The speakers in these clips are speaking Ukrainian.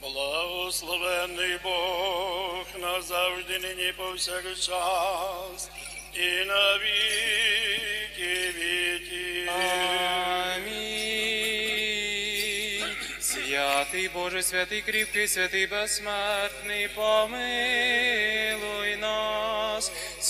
Благословенный Бог назавжди нині повсякчас і на віки віки. Амінь. Святий Боже, святий кріпкий, святий безсмертний помилуй.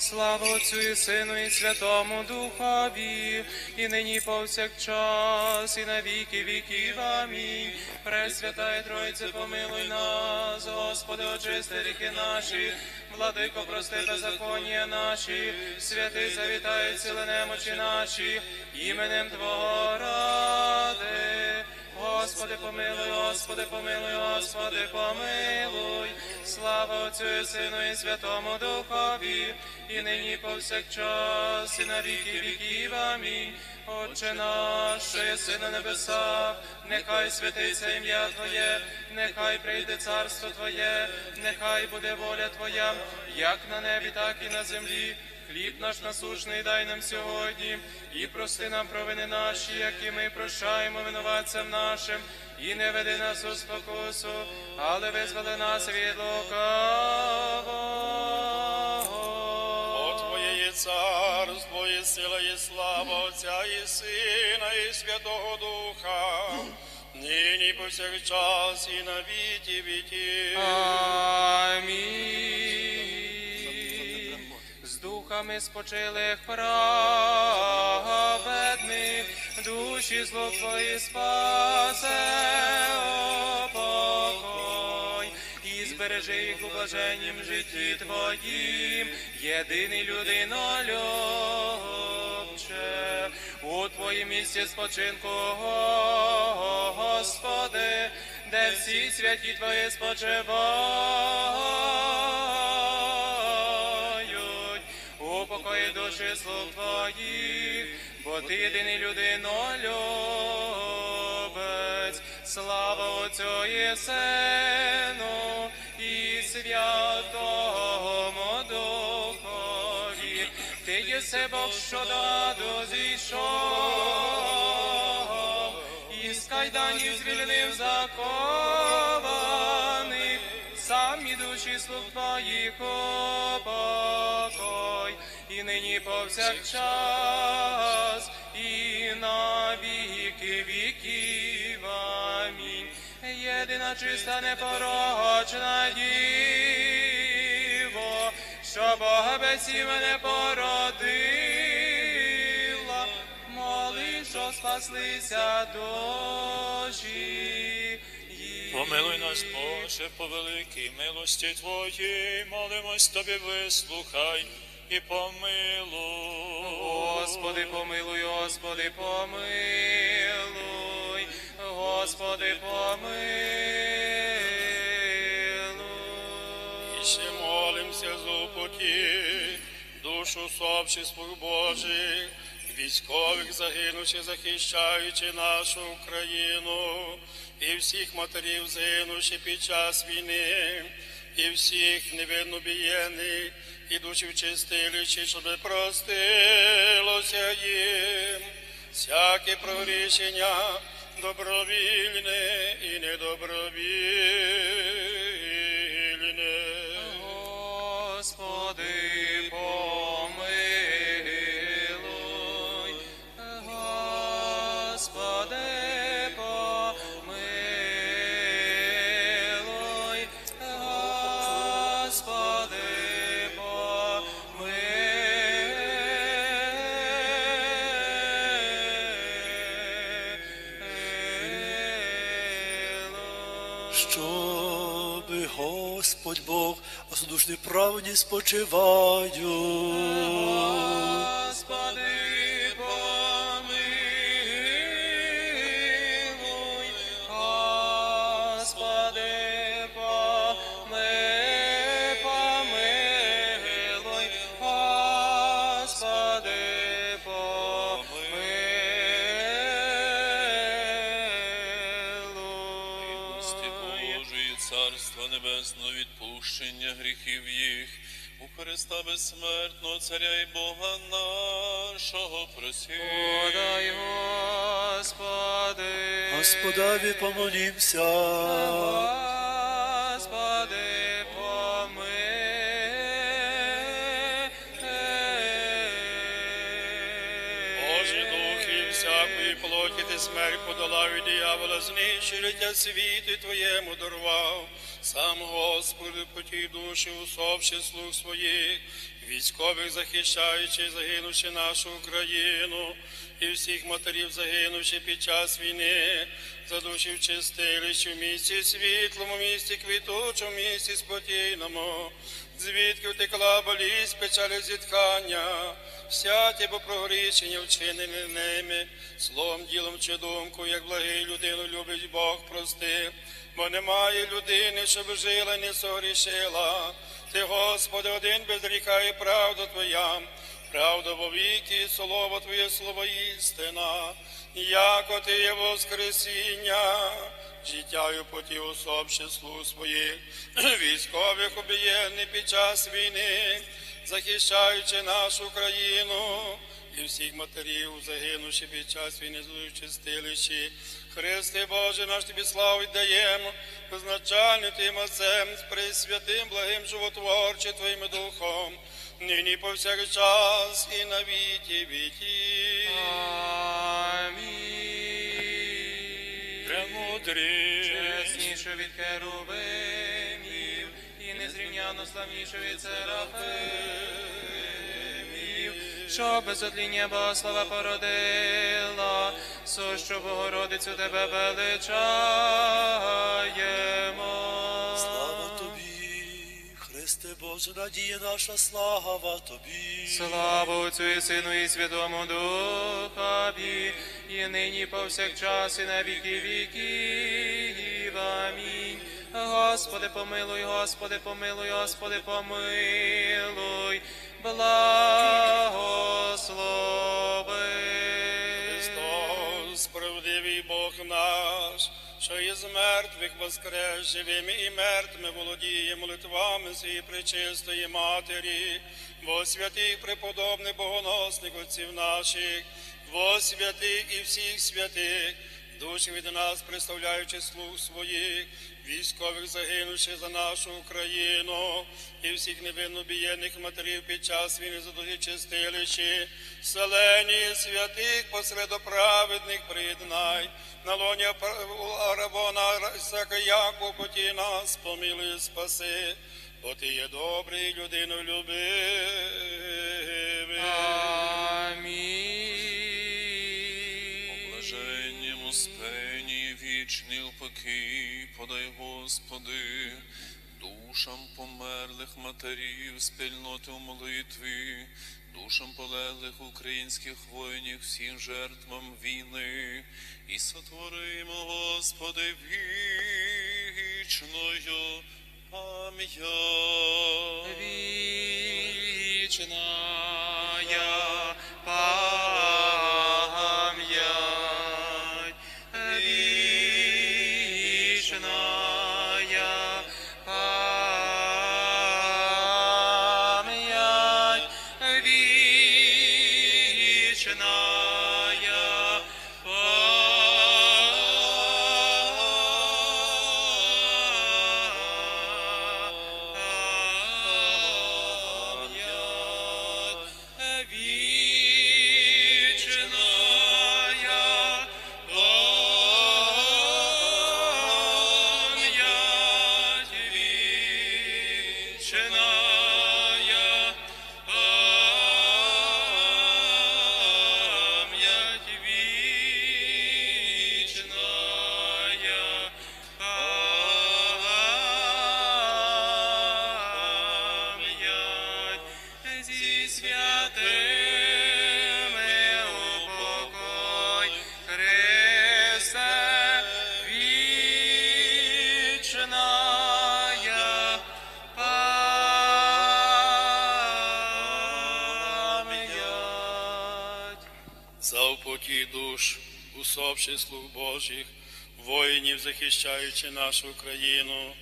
Слава Отцю і Сину і Святому Духові, і нині повсякчас, і на віки віків. Амінь. Пресвятая Тройце, помилуй нас, Господи, очисти ріки наші, владико, прости беззаконня наші, святий завітай ціле немочі наші, іменем Твого ради. Господи, помилуй, Господи, помилуй, Господи, помилуй. Слава Отцю Сину і Святому Духові, і нині повсякчас, і на віки віків. Амінь. Отче наш, що на небесах, нехай святиться ім'я Твоє, нехай прийде царство Твоє, нехай буде воля Твоя, як на небі, так і на землі. Хліб наш насушний дай нам сьогодні, і прости нам провини наші, які ми прощаємо винуватцям нашим, і не веди нас у спокусу, але визволи нас від лукавого. О Твоє є царство, і сила, і слава Отця і Сина, і Святого Духа, нині повсякчас і на віки віки. Амінь. Духами спочилих праведних, душі зло твої спасе покой, і збережи їх у блаженнім житті твоїм, єдиний людинолюбче, у твоїм місці спочинку, Господи, де всі святі твої спочивають, упокої душі слуг твоїх, бо ти єдиний людинолюбець, слава Отцю і Сину і Святому Духові, ти єси Бог, що даду зійшов, із кайданів звільнив закованих, самі душі слуг твоїх упокой, нині повсякчас, і на віки віків. Амінь. Єдина чиста непорочна діво, що Бога без мене породила, моли, що спаслися душі. Помилуй нас, Боже, по великій милості Твоїй, молимось Тобі, вислухай і помилуй. Господи, помилуй, Господи, помилуй, Господи, помилуй. І ще молимося за упокій, душу сообществу Божих, військових загинувших, захищаючи нашу Україну, і всіх матерів загинувши під час війни, і всіх невинно бієних, і в чистилище, щоб простилося їм всяке прорішення добровільне і недобровільне. Господи, Господь а осудушний правді спочивають. Гріхів у Христа безсмертного, Царя і Бога нашого просім. Подай, Господи. Господа, помолімся. Смерть подолав і диявола знищення світу Твоєму дарував. Сам Господи, по тій душі, усопши слуг своїх, військових захищаючи, загинувши нашу Україну, і всіх матерів загинувши під час війни, за душі в місті світлому, місті квітучому, місті спокійному, звідки втекла болість, печалі зіткання, всякі бо прогрішення вчинені ними, словом, ділом чи думкою, як благий людину любить Бог прости, бо немає людини, щоб жила, не согрішила. Ти, Господи, один без гріха і правда Твоя, правда во віки, слово Твоє, слово істина, яко Ти є Воскресіння, життя і поті особши слуг своїх, військових обієнних під час війни, захищаючи нашу країну і всіх матерів, загинувши під час війни злою чистилищі. Христе Боже, наш тобі славу даємо, безначальним Тим Отцем, з пресвятим, благим животворчим Твоїм Духом, нині повсякчас і на віки віки. Амінь. Премудрі, Чесніше від незрівняно славніше від серафимів, що без одління Богослова породила, сущу Богородицю тебе величаємо. Слава тобі, Христе Боже, надія наша, слава тобі. Слава Отцю і Сину і Святому Духові, і нині повсякчас і на віки віків. Амінь. Господи, помилуй, Господи, помилуй, Господи, помилуй, благослови. Христос, справедливий Бог наш, що із мертвих воскрес живими і мертвими володіє молитвами своєї пречистої Матері, во святих преподобних богоносних отців наших, во святих і всіх святих, душі від нас, представляючи слуг своїх, військових загинувши за нашу Україну і всіх невинно бієнних матерів під час війни за духи чистилищі, селені святих посредоправедних приєднай, на лоні Арабона Сакаяку поті нас помилуй, спаси, бо ти є добрий людину любивий. Успенні вічний упокій, подай, Господи, душам померлих матерів, спільноти у молитві, душам полеглих українських воїнів, всім жертвам війни, і сотворимо, Господи, вічною пам'ять. Вечная душ, усопши слуг Божих, воїнів, захищаючи нашу країну,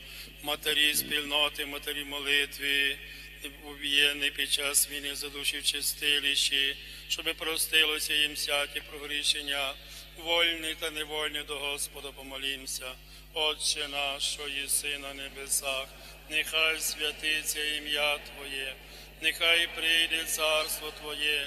матері спільноти, матері молитви, убієнний під час війни за душі в чистилищі, щоби простилося їм всякі прогрішення, вольні та невольні до Господа помолімся. Отче наш, що єси на небесах, нехай святиться ім'я Твоє, нехай прийде царство Твоє,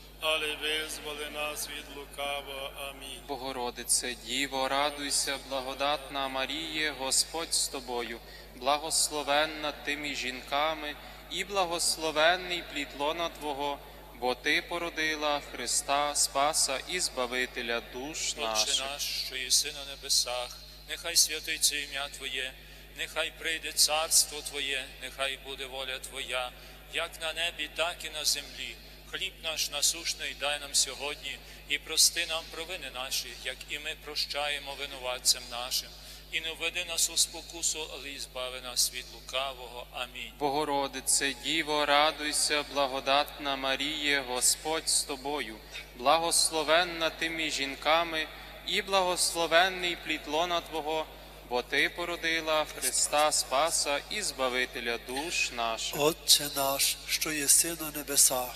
але визволи нас від лукавого. Амінь. Богородице, Діво, радуйся, благодатна Маріє, Господь з тобою, благословенна ти між жінками, і благословенний плід лона Твого, бо Ти породила Христа, Спаса і Збавителя душ Отче наш, що єси на небесах, нехай святиться ім'я Твоє, нехай прийде царство Твоє, нехай буде воля Твоя, як на небі, так і на землі. Хліб наш насушний дай нам сьогодні, і прости нам провини наші, як і ми прощаємо винуватцям нашим. І не введи нас у спокусу, але й збави нас від лукавого. Амінь. Богородице, Діво, радуйся, благодатна Маріє, Господь з тобою, благословенна ти між жінками, і благословенний плід лона Твого, бо Ти породила Христа Спаса і Збавителя душ наших. Отче наш, що єси на небесах,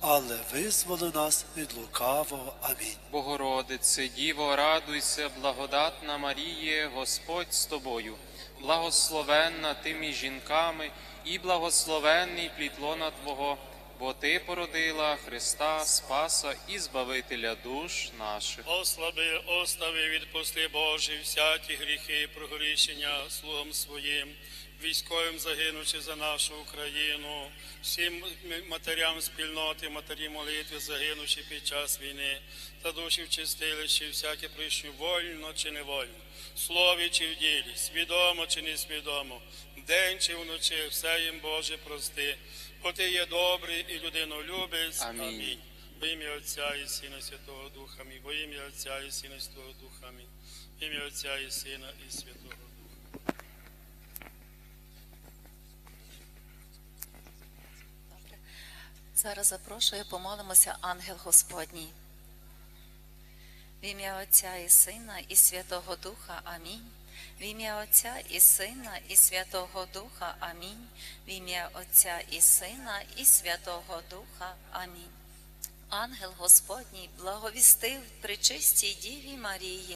але визволи нас від лукавого. Амінь. Богородице, Діво, радуйся, благодатна Маріє, Господь з тобою, благословенна ти між жінками, і благословенний плід лона Твого, бо Ти породила Христа, Спаса і Збавителя душ наших. Ослаби, остави, відпусти Божі всякі гріхи і прогрішення слугам своїм, військовим загинучи за нашу Україну, всім матерям спільноти, матері молитви, загинучи під час війни, та душі в чистилищі, всяке прийшли вольно чи невольно, слові чи в ділі, свідомо чи несвідомо, день чи вночі, все їм Боже прости, бо ти є добрий і людину любиш. Амінь. Амінь. Во ім'я Отця і Сина Святого Духа Мій, во ім'я Отця і Сина Святого Духа Мій, ім'я Отця і Сина і Святого Духа. Зараз запрошую, помолимося ангел Господній. В ім'я Отця і Сина і Святого Духа. Амінь. В ім'я Отця і Сина і Святого Духа. Амінь. В ім'я Отця і Сина і Святого Духа. Амінь. Ангел Господній благовістив причистій Діві Марії.